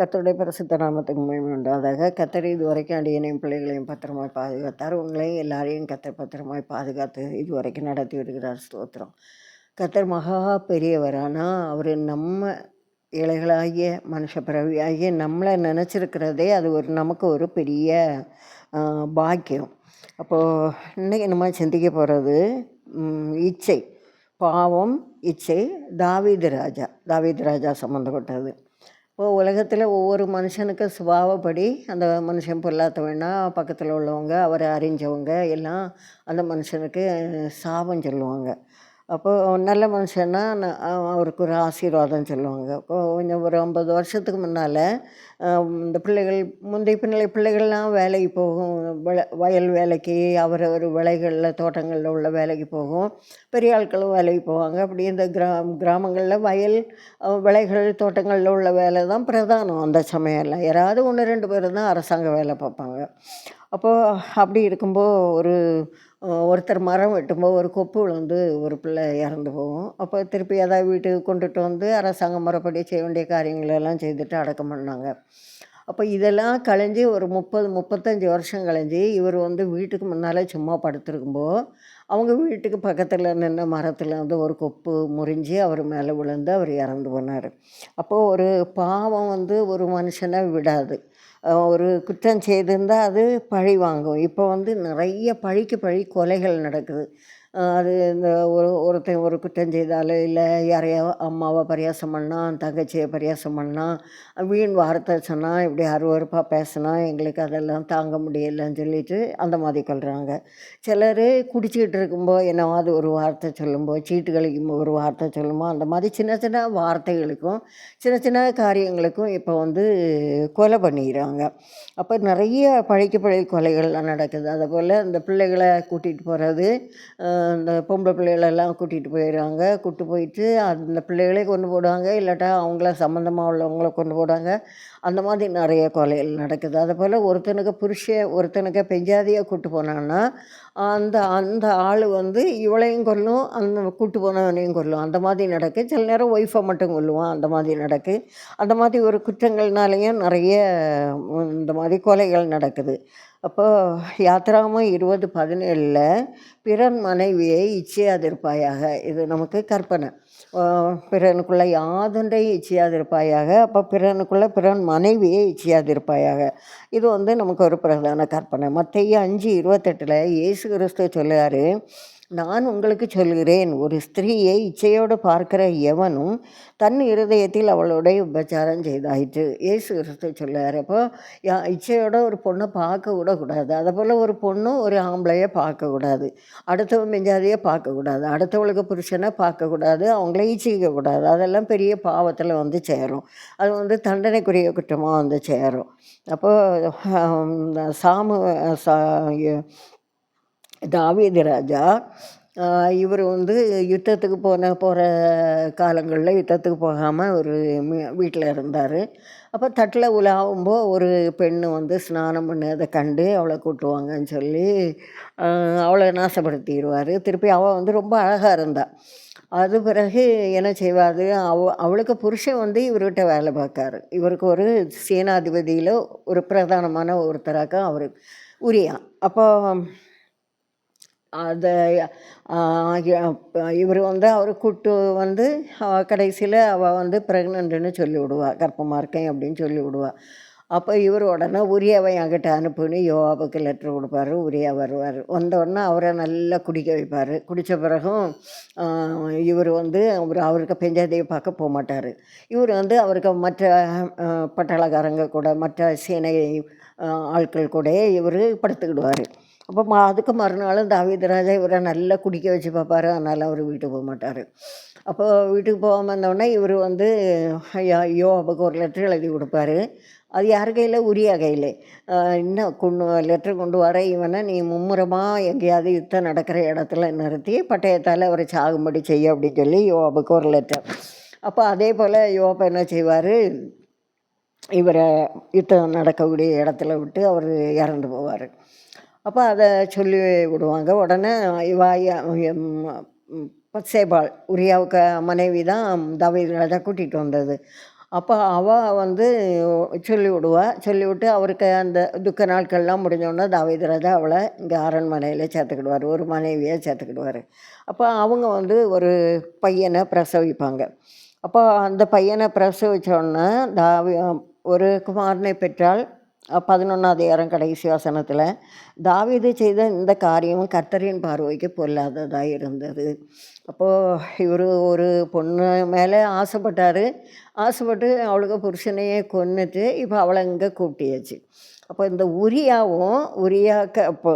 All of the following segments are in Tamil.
கத்தருடைய பரிசுத்த நாமத்துக்கு மகிமை உண்டாதாக கத்தர் இது வரைக்கும் அடியனையும் பிள்ளைகளையும் பத்திரமாய் பாதுகாத்தார். உங்களையும் எல்லாரையும் கத்தர் பத்திரமாய் பாதுகாத்து இதுவரைக்கும் நடத்தி வருகிறார். ஸ்தோத்திரம். கத்தர் மகா பெரியவர் ஆனால் அவர் நம்ம ஏழைகளாகிய மனுஷ பிறவியாகிய நம்மளை நினச்சிருக்கிறதே அது ஒரு நமக்கு ஒரு பெரிய பாக்கியம். அப்போது இன்றைக்கி நம்ம சிந்திக்க போகிறது இச்சை. பாவம் இச்சை. தாவீது ராஜா. தாவீது ராஜா சம்மந்தப்பட்டது உலகத்தில் ஒவ்வொரு மனுஷனுக்கும் சுபாவப்படி அந்த மனுஷன் பொல்லாதவனா பக்கத்தில் உள்ளவங்க அவரை அறிஞ்சவங்க எல்லாம் அந்த மனுஷனுக்கு சாபம் சொல்லுவாங்க. அப்போது நல்ல மனுஷன்னா அவருக்கு ஒரு ஆசீர்வாதம் சொல்லுவாங்க. கொஞ்சம் ஒரு ஐம்பது வருஷத்துக்கு முன்னால் இந்த பிள்ளைகள் முந்தைய பிள்ளை பிள்ளைகள்லாம் வேலைக்கு போகும். விள வயல் வேலைக்கு அவரவர் விளைகளில் தோட்டங்களில் உள்ள வேலைக்கு போகும். பெரிய ஆட்களும் வேலைக்கு போவாங்க. அப்படி இந்த கிரா கிராமங்களில் வயல் விலைகள் விளைகள் தோட்டங்களில் உள்ள வேலை தான் பிரதானம் அந்த சமயம்லாம் யாராவது ஒன்று ரெண்டு பேர் தான் அரசாங்க வேலை பார்ப்பாங்க. அப்போது அப்படி இருக்கும்போது ஒரு ஒருத்தர் மரம் வெட்டும்போது ஒரு கொப்பு விழுந்து ஒரு பிள்ளை இறந்து போகும். அப்போ திருப்பி ஏதாவது வீட்டுக்கு கொண்டுட்டு வந்து அரசாங்கம் முறைப்படி செய்ய வேண்டிய காரியங்களெல்லாம் செய்துட்டு அடக்கம் பண்ணாங்க. அப்போ இதெல்லாம் கழிஞ்சு ஒரு முப்பது முப்பத்தஞ்சு வருஷம் கழிஞ்சு இவர் வந்து வீட்டுக்கு முன்னால் சும்மா படுத்துருக்கும்போது அவங்க வீட்டுக்கு பக்கத்தில் நின்ன மரத்தில் வந்து ஒரு கொப்பு முறிஞ்சு அவர் மேலே விழுந்து அவர் இறந்து போனார். அப்போது ஒரு பாவம் வந்து ஒரு மனுஷனை விடாது. ஒரு குற்றம் செய்திருந்தால் அது பழி வாங்கும். இப்போ வந்து நிறைய பழிக்கு பழி கொலைகள் நடக்குது. அது இந்த ஒரு ஒருத்தன் ஒரு குற்றம் செய்தாலோ இல்லை யாரையோ அம்மாவை பரியாசம் பண்ணான் தங்கச்சியை பரியாசம் பண்ணான் வீண் வார்த்தை சொன்னால் இப்படி அருவருப்பாக பேசினா எங்களுக்கு அதெல்லாம் தாங்க முடியலைன்னு சொல்லிட்டு அந்த மாதிரி கொள்கிறாங்க சிலர் குடிச்சிக்கிட்டு இருக்கும்போது என்னவாது ஒரு வார்த்தை சொல்லும்போது சீட்டு கழிக்கும்போது ஒரு வார்த்தை சொல்லும்போது அந்த மாதிரி சின்ன சின்ன வார்த்தைகளுக்கும் சின்ன சின்ன காரியங்களுக்கும் இப்போ வந்து கொலை பண்ணிடுறாங்க அப்போ நிறைய பழைக்கு பழைய கொலைகள்லாம் நடக்குது. அதை போல் இந்த பிள்ளைகளை கூட்டிகிட்டு போகிறது இந்த பொம்பளை பிள்ளைகளெல்லாம் கூட்டிகிட்டு போயிடுறாங்க. கூப்பிட்டு போயிட்டு அந்த பிள்ளைகளே கொண்டு போடுவாங்க. இல்லாட்டா அவங்கள சம்மந்தமாக உள்ளவங்கள கொண்டு போடுவாங்க. அந்த மாதிரி நிறைய கொலைகள் நடக்குது. அதுபோல் ஒருத்தனுக்கு புருஷ ஒருத்தனுக்கு பெஞ்சாதியாக கூப்பிட்டு போனான்னா அந்த அந்த ஆள் வந்து இவளையும் கொல்லும் அந்த கூப்பிட்டு போனவனையும் கொல்லும். அந்த மாதிரி நடக்கு. சில நேரம் ஒய்ஃபை மட்டும் கொல்லுவான். அந்த மாதிரி நடக்கு. அந்த மாதிரி ஒரு குற்றங்கள்னாலேயும் நிறைய இந்த மாதிரி கொலைகள் நடக்குது. அப்போது யாத்திராமம் இருபது பதினேழில் பிறன் மனைவியை இச்சையாதிருப்பாயாக இது நமக்கு கற்பனை. பிறனுக்குள்ளே யாதொன்றை இச்சையாதிருப்பாயாக அப்போ பிறனுக்குள்ளே பிறன் மனைவியை இச்சையாதிருப்பாயாக. இது வந்து நமக்கு ஒரு பிரதான கற்பனை. மற்ற அஞ்சு இருபத்தெட்டில் இயேசு கிறிஸ்து சொல்லுவார் நான் உங்களுக்கு சொல்கிறேன். ஒரு ஸ்திரீயை இச்சையோடு பார்க்கிற எவனும் தன் இருதயத்தில் அவளுடைய உபச்சாரம் செய்தாயிற்று. இயேசு கிறிஸ்து சொல்லுவார் அப்போ இச்சையோட ஒரு பொண்ணை பார்க்க கூடாது அதை போல் ஒரு பொண்ணும் ஒரு ஆம்பளையை பார்க்கக்கூடாது. அடுத்தவன் மெஞ்சாதையே பார்க்கக்கூடாது. அடுத்தவளுக்கு புருஷனை பார்க்கக்கூடாது. அவங்கள ஈச்சிக்கக்கூடாது அதெல்லாம் பெரிய பாவத்தில் வந்து சேரும். அது வந்து தண்டனைக்குரிய குற்றமாக வந்து சேரும். அப்போது சாமு சா தாவீது ராஜா இவர் வந்து யுத்தத்துக்கு போன போகிற காலங்களில் யுத்தத்துக்கு போகாமல் ஒரு வீட்டில் இருந்தார். அப்போ தட்டில் உலாவும்போது ஒரு பெண்ணு வந்து ஸ்நானம் பண்ணதை கண்டு அவளை கூட்டுவாங்கன்னு சொல்லி அவளை நாசப்படுத்திடுவார். திருப்பி அவள் வந்து ரொம்ப அழகாக இருந்தாள் அது பிறகு என்ன செய்வார்? அவ அவளுக்கு புருஷன் வந்து இவர்கிட்ட வேலை பார்க்காரு. இவருக்கு ஒரு சேனாதிபதியில் ஒரு பிரதானமான ஒருத்தராக அவர் உரியா அப்போ அதை இவர் வந்து அவர் கூட்டு வந்து கடைசியில் அவள் வந்து ப்ரெக்னென்ட்டுன்னு சொல்லி விடுவா. கர்ப்பமாக இருக்கேன் அப்படின்னு சொல்லி விடுவா. அப்போ இவர் உடனே உரியாவை என்கிட்ட அனுப்புன்னு யோகாவுக்கு லெட்ரு கொடுப்பாரு. உரியா வருவார். வந்தோடனே அவரை நல்லா குடிக்க வைப்பார். குடித்த பிறகும் இவர் வந்து அவர் அவருக்கு பெஞ்சாதையை பார்க்க போக மாட்டார். இவர் வந்து அவருக்கு மற்ற பட்டாளக்காரங்க கூட மற்ற சேனை ஆட்கள் கூட இவர் படுத்துக்கிடுவார். அப்போ மா அதுக்கு மறுநாள் தாவீது ராஜா இவரை நல்லா குடிக்க வச்சு பார்ப்பாரு அதனால் அவர் வீட்டுக்கு போக மாட்டார். அப்போ வீட்டுக்கு போகாமல் இருந்தோடனே இவர் வந்து ஐயா அப்போக்கு ஒரு லெட்டர் எழுதி கொடுப்பாரு. அது யார் கையில்? உரிய கையில். இன்னும் கொண்டு லெட்டர் கொண்டு வர? இவனை நீ மும்முரமாக எங்கேயாவது யுத்தம் நடக்கிற இடத்துல நிறுத்தி பட்டயத்தால் அவரை சாகும்படி செய்ய அப்படின்னு சொல்லி யோபாவுக்கு ஒரு லெட்டர் அப்போ அதே போல் யோபா என்ன செய்வார்? இவரை யுத்தம் நடக்கக்கூடிய இடத்துல விட்டு அவர் இறந்து போவார். அப்போ அதை சொல்லி விடுவாங்க. உடனே இவா பத்சேபாள் உரியாவுக்கு மனைவி தான் தாவீது ராஜா கூட்டிகிட்டு வந்தது. அப்போ அவள் வந்து சொல்லி விடுவா. சொல்லி விட்டு அவருக்கு அந்த துக்க நாட்கள்லாம் முடிஞ்சோடனே தாவீது ராஜா அவளை இங்கே அரண்மனையில் சேர்த்துக்கிடுவார். ஒரு மனைவியை சேர்த்துக்கிடுவார். அப்போ அவங்க வந்து ஒரு பையனை பிரசவிப்பாங்க. அப்போ அந்த பையனை பிரசவித்தோடனே தாவி ஒரு குமாரனை பெற்றால் பதினொன்றாவது அதிகாரம் கடைசி வசனத்தில் தாவீது செய்த இந்த காரியமும் கர்த்தரின் பார்வைக்கு பொல்லாததாக இருந்தது. அப்போது இவர் ஒரு பொண்ணு மேலே ஆசைப்பட்டார். ஆசைப்பட்டு அவளுக்கு புருஷனையே கொன்னுட்டு இப்போ அவளை இங்கே கூப்பிட்டியாச்சு அப்போ இந்த உரியாவும் உரியாக்க இப்போ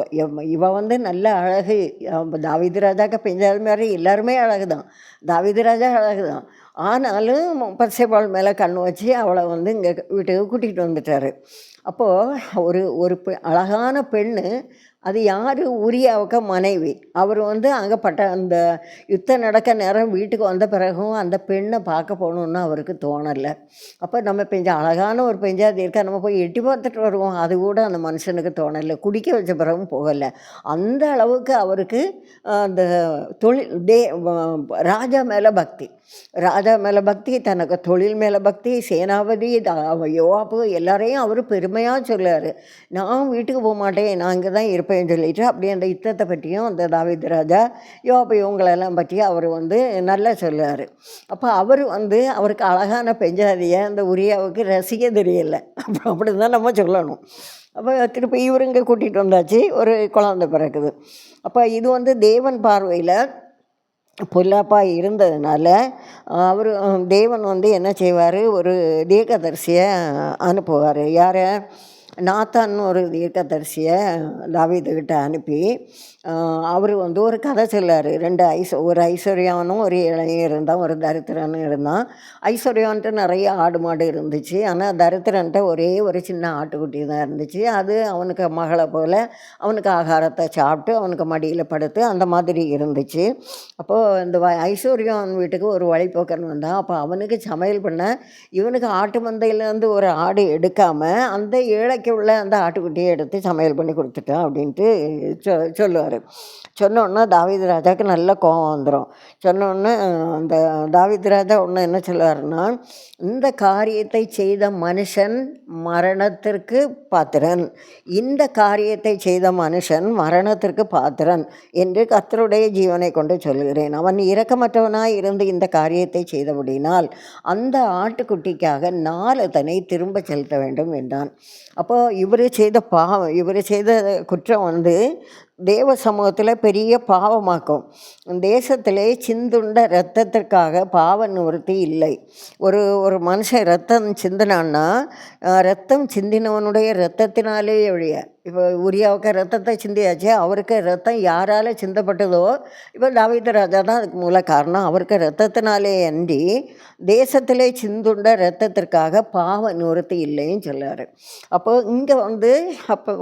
இவன் வந்து நல்ல அழகு. அப்ப தாவீது ராஜாக்க பெஞ்சால் மாதிரி எல்லாருமே அழகு தான். தாவீது ராஜா அழகு தான். ஆனாலும் பச்சைப்பால் மேலே கண் வச்சு அவளை வந்து இங்கே வீட்டுக்கு கூட்டிகிட்டு வந்துட்டார். அப்போது ஒரு ஒரு பெ அழகான பெண்ணு அது யார்? உரியாவுக்க மனைவி. அவர் வந்து அங்கே பட்ட அந்த யுத்தம் நடக்க நேரம் வீட்டுக்கு வந்த பிறகும் அந்த பெண்ணை பார்க்க போகணுன்னு அவருக்கு தோணலை. அப்போ நம்ம பெஞ்ச அழகான ஒரு பெஞ்சாதி இருக்கா? நம்ம போய் எட்டி பார்த்துட்டு வருவோம். அது கூட அந்த மனுஷனுக்கு தோணலை. குடிக்க வச்ச பிறகும் போகலை. அந்த அளவுக்கு அவருக்கு அந்த தொழில் தே ராஜா மேலே பக்தி. ராஜா மேலே பக்தி தனக்கு தொழில் மேலே பக்தி சேனாபதி தா- யோவாப்பு எல்லாரையும் அவர் பெருமையாக சொல்லார் நான் வீட்டுக்கு போக மாட்டேன். நான் இங்கே தான் இருப்பேன். யோபையும் சொல்லிட்டு அப்படியே அந்த யுத்தத்தை பற்றியும் அந்த தாவித் ராஜா யோபை இவங்களெல்லாம் பற்றி அவர் வந்து நல்லா சொல்லுவார். அப்போ அவர் வந்து அவருக்கு அழகான பெஞ்சாதியை அந்த உரியாவுக்கு ரசிக்க தெரியலை. அப்போ அப்படி தான் நம்ம சொல்லணும். அப்போ திருப்பி இவருங்க கூட்டிகிட்டு வந்தாச்சு ஒரு குழந்தை பிறக்குது. அப்போ இது வந்து தேவன் பார்வையில் பொல்லாப்பாக இருந்ததுனால அவர் தேவன் வந்து என்ன செய்வார்? ஒரு தீர்க்கதரிசியை அனுப்புவார். யாரை? நாத்தான்னு ஒரு தீர்க்கதரிசியை தாவீதுகிட்ட அனுப்பி அவர் வந்து ஒரு கதை சொல்லார் ரெண்டு ஐஸ் ஒரு ஐஸ்வர்யானும் ஒரு இளைஞன் இருந்தான் ஒரு தரித்திரனும் இருந்தான். ஐஸ்வர்யான்ட்டு நிறைய ஆடு மாடு இருந்துச்சு. ஆனால் தரித்திரன்ட்ட ஒரே ஒரு சின்ன ஆட்டுக்குட்டி தான் இருந்துச்சு. அது அவனுக்கு மகளை போல் அவனுக்கு ஆகாரத்தை சாப்பிட்டு அவனுக்கு மடியில் படுத்து அந்த மாதிரி இருந்துச்சு. அப்போது இந்த வ ஐஸ்வர்யான் வீட்டுக்கு ஒரு வழிபோக்கன் வந்தான். அப்போ அவனுக்கு சமையல் பண்ண இவனுக்கு ஆட்டு மந்தையிலேருந்து ஒரு ஆடு எடுக்காமல் அந்த ஏழைக்கு உள்ள அந்த ஆட்டுக்குட்டியை எடுத்து சமையல் பண்ணி கொடுத்துட்டான் அப்படின்ட்டு சொ சொல்லுவார். சொன்னோன்னே தாவீது ராஜாவுக்கு நல்ல கோபம் வந்துடும் சொன்னோன்னே அந்த தாவீது ராஜா ஒன்று என்ன சொல்லுவார்னா இந்த காரியத்தை செய்த மனுஷன் மரணத்திற்கு பாத்திரன். இந்த காரியத்தை செய்த மனுஷன் மரணத்திற்கு பாத்திரன் என்று கர்த்தருடைய ஜீவனை கொண்டு சொல்லுகிறேன். அவன் இரக்கமற்றவனாய் இருந்து இந்த காரியத்தை செய்தபடினால் அந்த ஆட்டுக்குட்டிக்காக நாலு தனை திரும்ப செலுத்த வேண்டும் என்றான். அப்போது இவர் செய்த பாவம் இவர் செய்த குற்றம் வந்து தேவ சமூகத்தில் பெரிய பாவமாக்கும். தேசத்திலே சிந்துண்ட இரத்தத்திற்காக பாவ நிவர்த்தி இல்லை. ஒரு ஒரு மனுஷன் ரத்தம் சிந்தினான்னா ரத்தம் சிந்தினவனுடைய ரத்தத்தினாலே ஒழிய இப்போ உரியாவுக்கு ரத்தத்தை சிந்தியாச்சு அவருக்கு ரத்தம் யாரால் சிந்தப்பட்டதோ இப்போ தாவித ராஜா தான் அதுக்கு மூல காரணம். அவருக்கு ரத்தத்தினாலே அன்றி தேசத்திலே சிந்துண்ட ரத்தத்திற்காக பாவ நிவர்த்தி இல்லைன்னு சொல்லார் அப்போது இங்கே வந்து அப்போ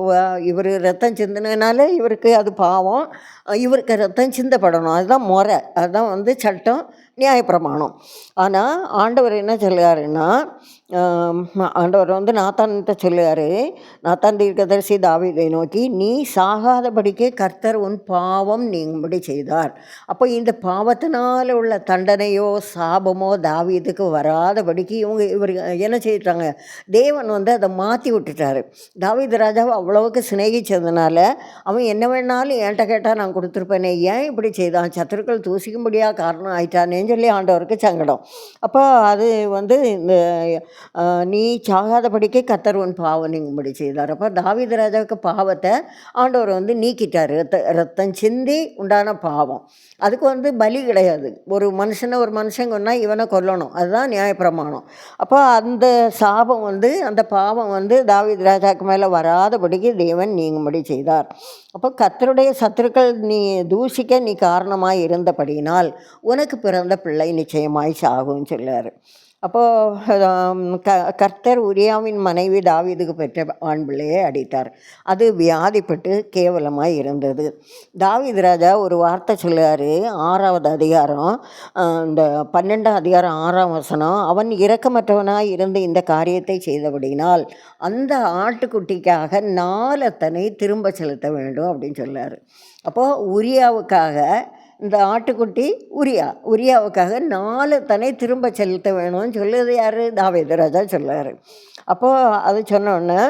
இவர் ரத்தம் சிந்தினதுனால இருக்குது அது பாவம். இவருக்கு ரத்தம் சிந்தப்படணும். அதுதான் முறை. அதுதான் வந்து சட்டம். நியாயப்பிரமாணம் ஆனால் ஆண்டவர் என்ன சொல்லுவாருன்னா ஆண்டவர் வந்து நாத்தான்கிட்ட சொல்லுவார் நாத்தான் தீர்க்கதரிசி தாவிதை நோக்கி நீ சாகாதபடிக்கே கர்த்தர் உன் பாவம் நீங்கும்படி செய்தார். அப்போ இந்த பாவத்தினால் உள்ள தண்டனையோ சாபமோ தாவீதுக்கு வராதபடிக்கு இவங்க இவர் என்ன செய்யிட்டாங்க தேவன் வந்து அதை மாற்றி விட்டுட்டாரு. தாவீது ராஜாவை அவ்வளவுக்கு சிநேகிச்சதுனால அவன் என்ன வேணாலும் என்கிட்ட கேட்டால் நான் கொடுத்துருப்பேனே ஏன் இப்படி செய்தான்? சத்துருக்கள் தூசிக்கும்படியாக காரணம் ஆயிட்டானே அப்படின்னு சொல்லி ஆண்டவருக்கு சங்கடம். அப்போ அது வந்து இந்த நீ சாகாதபடிக்கு கத்தர் உன் பாவம் நீங்கும்படி செய்தார். அப்போ தாவித ராஜாவுக்கு பாவத்தை ஆண்டவர் வந்து நீக்கிட்டார். ரத்த ரத்தம் சிந்தி உண்டான பாவம். அதுக்கு வந்து பலி கிடையாது. ஒரு மனுஷனை ஒரு மனுஷன் கொன்னா இவனை கொல்லணும். அதுதான் நியாயப்பிரமாணம். அப்போ அந்த சாபம் வந்து அந்த பாவம் வந்து தாவீது ராஜாவுக்கு மேலே வராதபடிக்கு தேவன் நீங்கும்படி செய்தார். அப்போ கத்தருடைய சத்துருக்கள் நீ தூஷிக்க நீ காரணமாக இருந்தபடியினால் உனக்கு பிறந்த அந்த பிள்ளை நிச்சயமாய் சாகும்னு சொல்லார் அப்போது க கர்த்தர் உரியாவின் மனைவி தாவீதுக்கு பெற்ற ஆண் பிள்ளையை அடித்தார். அது வியாதிப்பட்டு கேவலமாக இருந்தது. தாவீது ராஜா ஒரு வார்த்தை சொல்லுவார் ஆறாவது அதிகாரம் இந்த பன்னெண்டாம் அதிகாரம் ஆறாம் வசனம் அவன் இறக்கமற்றவனாக இருந்து இந்த காரியத்தை செய்தபடினால் அந்த ஆட்டுக்குட்டிக்காக நாலத்தனை திரும்ப செலுத்த வேண்டும் அப்படின்னு சொல்லார் அப்போது உரியாவுக்காக இந்த ஆட்டுக்குட்டி உரியா உரியாவுக்காக நாலு தனை திரும்ப செலுத்த வேணும்னு சொல்லுது யார்? தாவேதராஜா சொல்லுவார் அப்போது அது சொன்னோன்னே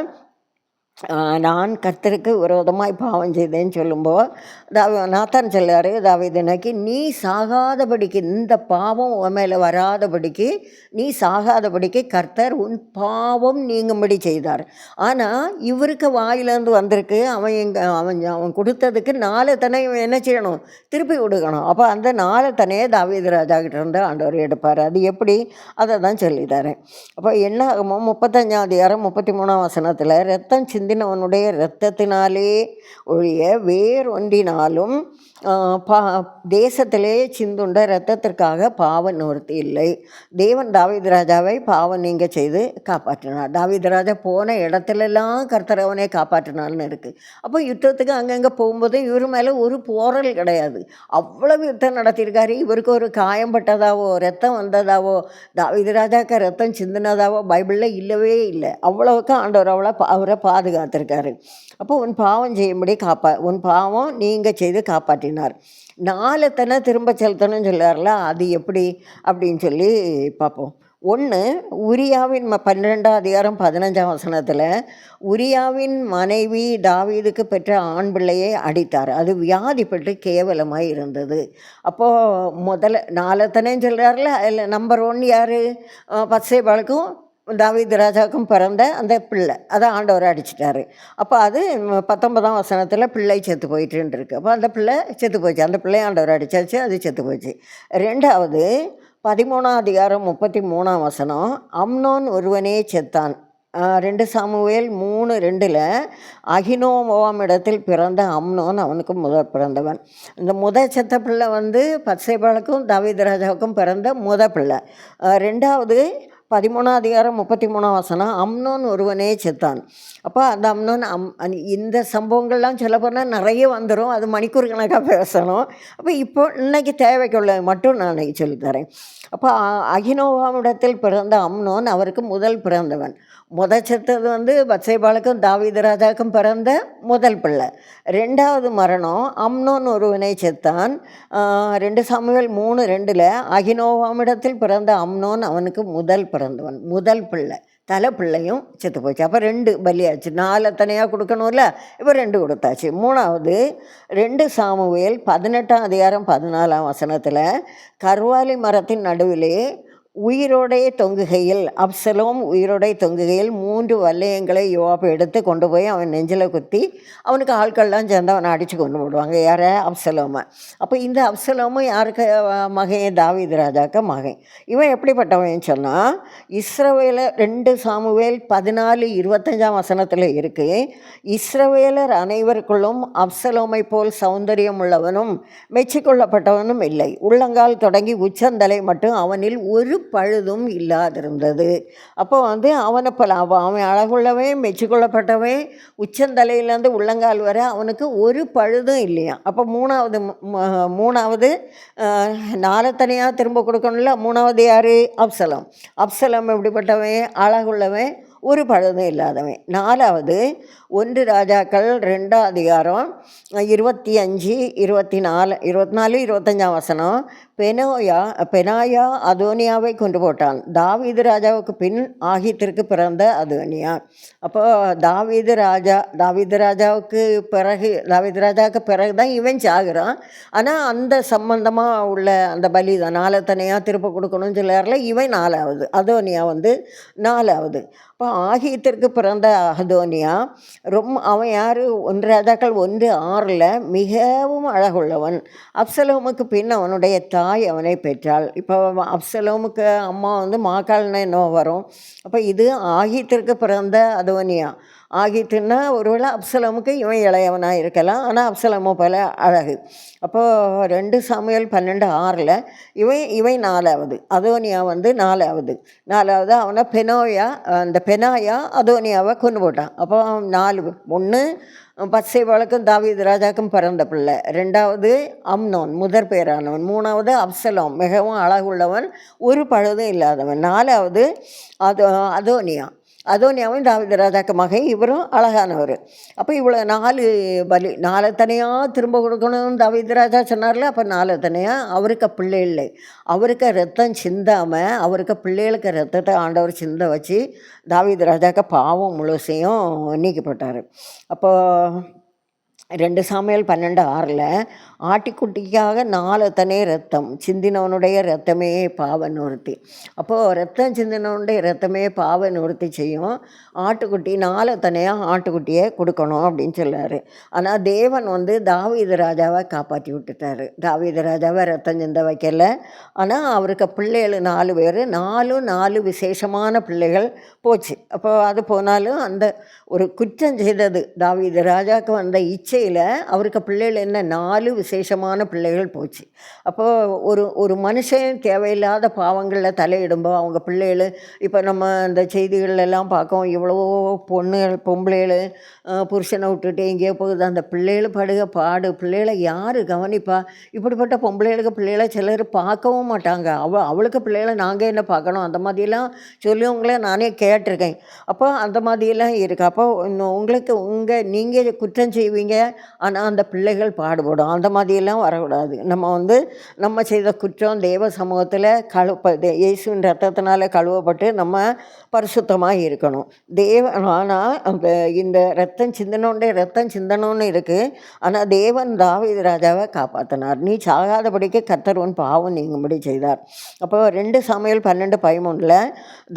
நான் கர்த்தருக்கு விரோதமாய் பாவம் செய்தேன்னு சொல்லும்போது தாவி நாத்தான் சொல்லாரு தாவீதனைக்கு நீ சாகாதபடிக்கு இந்த பாவம் உன் மேலே வராதபடிக்கு நீ சாகாதபடிக்கு கர்த்தர் உன் பாவம் நீங்கும்படி செய்தார். ஆனால் இவருக்கு வாயிலேருந்து வந்திருக்கு அவன் எங்கள் அவன் அவன் கொடுத்ததுக்கு நாலு தனை என்ன செய்யணும்? திருப்பி கொடுக்கணும். அப்போ அந்த நாலு தனையே தாவீது ராஜா கிட்ட இருந்து ஆண்டவர் எடுப்பார். அது எப்படி? அதை தான் சொல்லித்தரேன் அப்போ என்ன ஆகுமோ முப்பத்தஞ்சாம் அதிகாரம் முப்பத்தி மூணாம் வசனத்தில் ரத்தம் சிந்தினவனுடைய இரத்தத்தினாலே ஒழிய வேறொன்றினாலும் பா தேசத்திலே சிந்துண்ட இரத்தத்திற்காக பாவ நிவர்த்தி இல்லை தேவன் தாவித் ராஜாவை பாவம் நீங்க செய்து காப்பாற்றினார். தாவீது ராஜா போன இடத்துலலாம் கர்த்தர் அவனை காப்பாற்றினார்னு இருக்குது அப்போ யுத்தத்துக்கு அங்கங்கே போகும்போது இவர் மேலே ஒரு போரல் கிடையாது. அவ்வளவு யுத்தம் நடத்தியிருக்காரு. இவருக்கு ஒரு காயம் பட்டதாவோ ரத்தம் வந்ததாவோ தாவீது ராஜாக்கு ரத்தம் சிந்தினதாவோ பைபிளில் இல்லவே இல்லை. அவ்வளோக்கு ஆண்டவர் அவளை பா- அவரை பாதுகாத்திருக்காரு அப்போ உன் பாவம் செய்யும்படி காப்பா உன் பாவம் நீங்கள் செய்து காப்பாற்றினார். நாலுத்தனை திரும்ப செலுத்தணும்னு சொல்லுவார்ல அது எப்படி? அப்படின்னு சொல்லி பார்ப்போம். ஒன்று உரியாவின் ம பன்னிரெண்டாம் அதிகாரம் பதினஞ்சாம் வசனத்தில் உரியாவின் மனைவி தாவீதுக்கு பெற்ற ஆண் பிள்ளையை அடித்தார். அது வியாதிப்பட்டு கேவலமாக இருந்தது. அப்போது முதல்ல நாலத்தனையும் சொல்கிறார்ல அதில் நம்பர் ஒன் யார்? பச்சைபாளுக்கும் தாவீது ராஜாவுக்கும் பிறந்த அந்த பிள்ளை. அதை ஆண்டவர் அடிச்சிட்டாரு. அப்போ அது பத்தொன்பதாம் வசனத்தில் பிள்ளை செத்து போயிட்டுன்னு இருக்கு. அப்போ அந்த பிள்ளை செத்து போச்சு. அந்த பிள்ளை ஆண்டவர் அடிச்சாச்சு அது செத்து போச்சு. ரெண்டாவது பதிமூணாம் அதிகாரம் முப்பத்தி மூணாம் வசனம் அம்னோன் ஒருவனே செத்தான். ரெண்டு சாமுவேல் மூணு ரெண்டில் அகினோமோவாம் இடத்தில் பிறந்த அம்னோன் அவனுக்கு முதல் பிறந்தவன். இந்த முத செத்த பிள்ளை வந்து பச்சைபாளுக்கும் தாவீது ராஜாவுக்கும் பிறந்த முத பிள்ளை. ரெண்டாவது பதிமூணாம் அதிகாரம் முப்பத்தி மூணாம் வசனம் அம்னோன் ஒருவனே செத்தான். அப்போ அந்த அம்னோன் அம் அனி- இந்த சம்பவங்கள்லாம் சொல்ல போனால் நிறைய வந்துடும் அது மணிக்கூர் கணக்காக பேசணும். அப்போ இப்போ இன்றைக்கி தேவைக்குள்ள மட்டும் நான் இன்றைக்கி சொல்லித்தரேன் அப்போ அ- அகினோவாமிடத்தில் பிறந்த அம்னோன் அவருக்கு முதல் பிறந்தவன். முத செத்தது வந்து பத்சைபாலுக்கும் தாவீது ராஜாவுக்கும் பிறந்த முதல் பிள்ளை. ரெண்டாவது மரணம் அம்னோன் ஒருவனை செத்தான். ரெண்டு சாமுவேல் மூணு ரெண்டில் அகினோவாமிடத்தில் பிறந்த அம்னோன் அவனுக்கு முதல் பிறந்த பிறந்தவன் முதல் பிள்ளை. தலை பிள்ளையும் செத்து போச்சு அப்போ ரெண்டு பலியாச்சு. நாலு தனியாக கொடுக்கணும்ல? இப்போ ரெண்டு கொடுத்தாச்சு. மூணாவது ரெண்டு சாமுவேல் பதினெட்டாம் அதிகாரம் பதினாலாம் வசனத்தில் கருவாலி மரத்தின் நடுவிலே உயிரோடே தொங்குகையில் அப்சலோம் உயிரோடே தொங்குகையில் மூன்று வல்லையங்களை யோவாப் எடுத்து கொண்டு போய் அவன் நெஞ்சில் குத்தி அவனுக்கு ஆட்கள்லாம் சேர்ந்து அவனை அடித்து கொண்டு போடுவாங்க. யாரை? அப்சலோமை. அப்போ இந்த அப்சலோமும் யாருக்கு? மகன் தாவீது ராஜாக்க மகன். இவன் எப்படிப்பட்டவன் சொன்னால் இஸ்ரவேல ரெண்டு சாமுவேல் பதினாலு இருபத்தஞ்சாம் வசனத்தில் இருக்குது இஸ்ரவேலர் அனைவருக்குள்ளும் அப்சலோமை போல் சௌந்தரியம் உள்ளவனும் மெச்சிக்கொள்ளப்பட்டவனும் இல்லை. உள்ளங்கால் தொடங்கி உச்சந்தலை மட்டும் அவனில் ஒரு பழுதும் இல்லாதிருந்தது. அப்போ வந்து அவனை பல அவன் அவன் அழகுள்ளவன் மெச்சிக்கொள்ளப்பட்டவன் உச்சந்தலையிலேருந்து உள்ளங்கால் வரை அவனுக்கு ஒரு பழுதும் இல்லையா அப்போ மூணாவது மூணாவது நாலு தனியாக திரும்ப கொடுக்கணும்ல மூணாவது யார்? அப்சலம். அப்சலம் எப்படிப்பட்டவன்? அழகுள்ளவன் ஒரு பழமும் இல்லாதவன். நாலாவது ஒன்று ராஜாக்கள் ரெண்டாம் அதிகாரம் இருபத்தி அஞ்சு இருபத்தி நாலு இருபத்தி நாலு இருபத்தஞ்சாம் வசனம் பெனோயா பெனாயா அதோனியாவை கொண்டு போட்டான். தாவீது ராஜாவுக்கு பின் ஆகித்திற்கு பிறந்த அதோனியா. அப்போ தாவீது ராஜா தாவீது ராஜாவுக்கு பிறகு தாவீது ராஜாவுக்கு பிறகு தான் இவன் சாகுறான் ஆனால் அந்த சம்பந்தமாக உள்ள அந்த பலி தான். நாலத்தனையாக திருப்ப கொடுக்கணும்னு சொல்லார்ல இவன் நாலாவது அதோனியா வந்து நாலாவது. இப்போ ஆகியத்திற்கு பிறந்த அதோனியா ரொம்ப அவன் யார்? ஒன்று ராஜாக்கள் ஒன்று ஆறில் மிகவும் அழகுள்ளவன். அப்சலோமுக்கு பின் அவனுடைய தாய் அவனை பெற்றாள். இப்போ அப்சலோமுக்கு அம்மா வந்து மாக்காள்னு என்ன வரும். அப்போ இது ஆகியத்திற்கு பிறந்த அதோனியா ஆகித்துன்னா ஒருவேளை அப்சலமுக்கு இவன் இளையவனாக இருக்கலாம். ஆனால் அப்சலமோ போல அழகு. அப்போது ரெண்டு சமையல் பன்னெண்டு ஆறில் இவன் இவன் நாலாவது. அதோனியா வந்து நாலாவது. நாலாவது அவனை பெனோயா அந்த பெனாயா அதோனியாவை கொண்டு போட்டான். அப்போ அவன் நாலு ஒன்று பச்சை வழக்கும் தாவீது ராஜாக்கும் பிறந்த பிள்ளை. ரெண்டாவது அம்னோன் முதற் பேரானவன். மூணாவது அப்சலோம் மிகவும் அழகுள்ளவன் ஒரு பழுதும் இல்லாதவன். நாலாவது அதோ அதோனியா. அதோனியாவும் தாவித ராஜாக்கு மகன் இவரும் அழகானவர். அப்போ இவ்வளோ நாலு பலி நாலு தனியாக திரும்ப கொடுக்கணும் தாவித ராஜா சொன்னார்ல அப்போ நாலு தனியாக அவருக்கு பிள்ளை இல்லை. அவருக்கு ரத்தம் சிந்தாமல் அவருக்கு பிள்ளைகளுக்கு ரத்தத்தை ஆண்டவர் சிந்த வச்சு தாவித ராஜாக்கு பாவம் முழுசையும் நீக்கப்பட்டார் அப்போது ரெண்டு சாமியல் பன்னெண்டு ஆறில் ஆட்டிக்குட்டிக்காக நாலத்தனே தனே ரத்தம் சிந்தினவனுடைய ரத்தமே பாவன் ஒருத்தி. அப்போது ரத்தம் சிந்தினவனுடைய ரத்தமே பாவன் ஒருத்தி செய்யும். ஆட்டுக்குட்டி நாலத்தனையாக ஆட்டுக்குட்டியை கொடுக்கணும் அப்படின்னு சொல்லார். ஆனால் தேவன் வந்து தாவீது ராஜாவை காப்பாற்றி விட்டுட்டாரு. தாவீது ராஜாவை ரத்தம் சிந்த வைக்கல. ஆனால் அவருக்கு பிள்ளைகள் நாலு பேர். நாலும் நாலு விசேஷமான பிள்ளைகள் போச்சு. அப்போ அது போனாலும் அந்த ஒரு குற்றம் செய்தது தாவீது ராஜாவுக்கு வந்த இச்சையில் அவருக்கு பிள்ளைகள் என்ன நாலு விசேஷமான பிள்ளைகள் போச்சு. அப்போது ஒரு ஒரு மனுஷன் தேவையில்லாத பாவங்களில் தலையிடும்போது அவங்க பிள்ளைகள் இப்போ நம்ம இந்த செய்திகளெல்லாம் பார்க்கோம் இவ்வளவோ பொண்ணுகள் பொம்பளைகள் புருஷனை விட்டுட்டு எங்கேயோ போகுது. அந்த பிள்ளைகள் படுக பாடு. பிள்ளைகளை யார் கவனிப்பா? இப்படிப்பட்ட பொம்பளைகளுக்கு பிள்ளைகளை சிலர் பார்க்கவும் மாட்டாங்க. அவ அவளுக்கு பிள்ளைகளை நாங்கள் என்ன பார்க்கணும்? அந்த மாதிரிலாம் சொல்லியவங்கள நானே கேட்டிருக்கேன். அப்போ அந்த மாதிரியெல்லாம் இருக்குது அப்போ இன்னும் உங்களுக்கு உங்கள் நீங்கள் குற்றம் செய்வீங்க. ஆனால் அந்த பிள்ளைகள் பாடுபடும். அந்த மாதிரியெல்லாம் வரக்கூடாது. நம்ம வந்து நம்ம செய்த குற்றம் தேவ சமூகத்தில் கழு இயேசுவின் ரத்தத்தினால கழுவப்பட்டு நம்ம பரிசுத்தமாக இருக்கணும். தேவ ஆனால் அந்த இந்த ரத்தம் சிந்தனோண்டே ரத்தம் சிந்தனோன்னு இருக்குது ஆனால் தேவன் தாவீது ராஜாவை காப்பாற்றினார் நீ சாகாதபடிக்கு கத்தருவன் உன் பாவம் நீங்கும்படி செய்தார். அப்போ ரெண்டு சமையல் பன்னெண்டு பதிமூணில்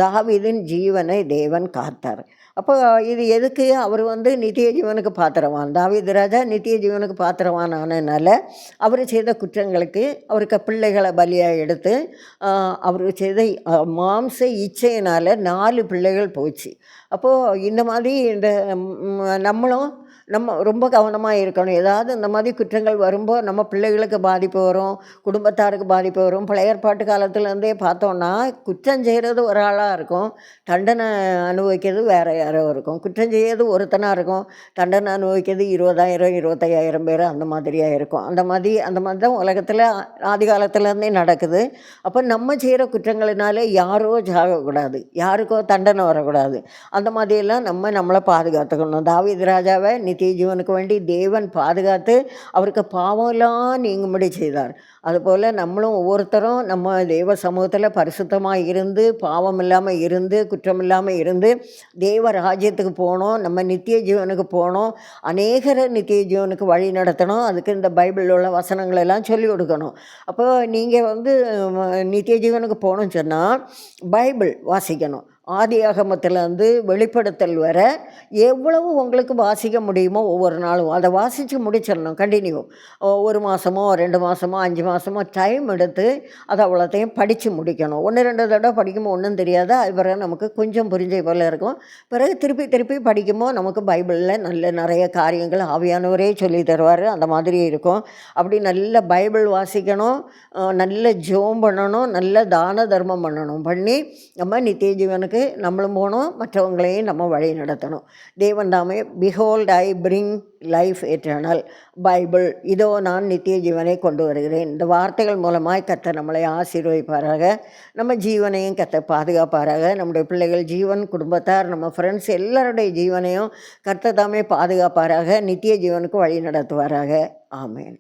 தாவீதின் ஜீவனை தேவன் காத்தார். அப்போ இது எதுக்கு அவர் வந்து நித்திய ஜீவனுக்கு பாத்திரவான்? தாவீது ராஜா நித்திய ஜீவனுக்கு பாத்திரவான் ஆனதுனால அவர் செய்த குற்றங்களுக்கு அவருக்கு பிள்ளைகளை பலியாக எடுத்து அவர் செய்த மாம்ச இச்சையினால் நாலு பிள்ளைகள் போச்சு. அப்போது இந்த மாதிரி இந்த நம்மளும் நம்ம ரொம்ப கவனமாக இருக்கணும். ஏதாவது இந்த மாதிரி குற்றங்கள் வரும்போது நம்ம பிள்ளைகளுக்கு பாதிப்பு வரும் குடும்பத்தாருக்கு பாதிப்பு வரும். பழைய காலத்துலேருந்தே பார்த்தோன்னா குற்றம் செய்கிறது ஒரு ஆளாக இருக்கும். தண்டனை அனுபவிக்கிறது வேறு யாரோ இருக்கும். குற்றம் செய்யறது ஒருத்தனாக இருக்கும். தண்டனை அனுபவிக்கிறது இருபதாயிரம் இருபத்தையாயிரம் பேர் அந்த மாதிரியாக இருக்கும். அந்த மாதிரி அந்த மாதிரி தான் உலகத்தில் ஆதி காலத்துலேருந்தே நடக்குது. அப்போ நம்ம செய்கிற குற்றங்களினாலே யாரோ ஜாகக்கூடாது. யாருக்கோ தண்டனை வரக்கூடாது. அந்த மாதிரியெல்லாம் நம்ம நம்மளை பாதுகாத்துக்கணும். தாவீது ராஜாவை நித்திய ஜீவனுக்கு வேண்டி தேவன் பாதுகாத்து அவருக்கு பாவம்லாம் நீங்கும்படி செய்தார். அதுபோல் நம்மளும் ஒவ்வொருத்தரும் நம்ம தேவ சமூகத்தில் பரிசுத்தமாக இருந்து பாவம் இல்லாமல் இருந்து குற்றம் இல்லாமல் இருந்து தேவ ராஜ்யத்துக்கு போகணும் நம்ம நித்திய ஜீவனுக்கு போகணும் அநேகரை நித்திய ஜீவனுக்கு வழி நடத்தணும் அதுக்கு இந்த பைபிளில் உள்ள வசனங்கள் எல்லாம் சொல்லிக் கொடுக்கணும். அப்போ நீங்கள் வந்து நித்திய ஜீவனுக்கு போகணும்னு சொன்னால் பைபிள் வாசிக்கணும். ஆதி வந்து வெளிப்படுத்தல் வர எவ்வளவு உங்களுக்கு வாசிக்க முடியுமோ ஒவ்வொரு நாளும் அதை வாசித்து முடிச்சிடணும் கண்டினியூ ஒரு மாதமோ ரெண்டு மாதமோ அஞ்சு மாதமோ டைம் எடுத்து அதை அவ்வளோத்தையும் படித்து முடிக்கணும். ஒன்று ரெண்டு தடவை படிக்கும்போது ஒன்றும் தெரியாது? அது பிறகு நமக்கு கொஞ்சம் புரிஞ்ச போல இருக்கும். பிறகு திருப்பி திருப்பி படிக்கும்போது நமக்கு பைபிளில் நல்ல நிறைய காரியங்கள் ஆவியானவரே சொல்லி தருவார். அந்த மாதிரி இருக்கும். அப்படி நல்ல பைபிள் வாசிக்கணும் நல்ல ஜோம் பண்ணணும் நல்ல தான தர்மம் பண்ணணும். பண்ணி நம்ம நித்திய ஜீவனுக்கு நம்மளும் போகணும் மற்றவங்களையும் நம்ம வழி நடத்தணும். தேவன் தாமே behold I bring life eternal bible இதோ நான் நித்திய ஜீவனை கொண்டு வருகிறேன். இந்த வார்த்தைகள் மூலமாய் கர்த்தர் நம்மளை ஆசீர்வதிப்பாராக. நம்ம ஜீவனையும் கத்த பாதுகாப்பாராக. நம்முடைய பிள்ளைகள் ஜீவன் குடும்பத்தார் நம்ம ஃப்ரெண்ட்ஸ் எல்லாருடைய ஜீவனையும் கர்த்தர் தாமே பாதுகாப்பாராக. நித்திய ஜீவனுக்கு வழி நடத்துவாராக. ஆமேன்.